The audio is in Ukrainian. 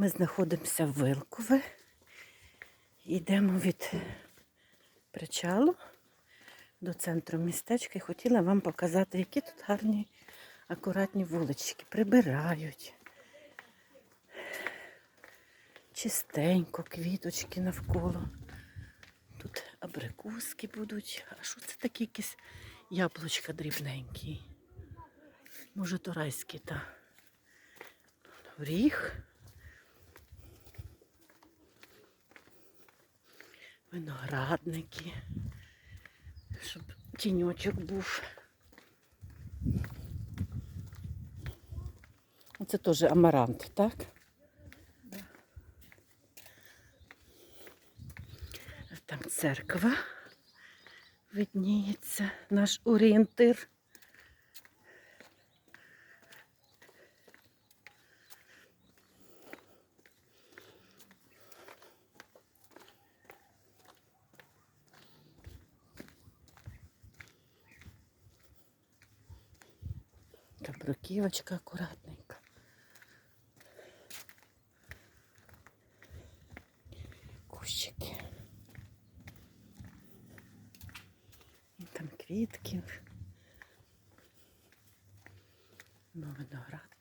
Ми знаходимося в Вилкове. Йдемо від причалу до центру містечка і хотіла вам показати, які тут гарні, акуратні вулички. Прибирають. Чистенько, квіточки навколо. Тут абрикоски будуть. А що це такі якісь яблучка дрібненькі? Може, то райські, та. Горіх. Виноградники. Щоб тіньочок був. Це теж амарант, так? Там церква видніється, наш орієнтир. Така бруківочка акуратненька. Кущики. І там квітки. Ну, виноград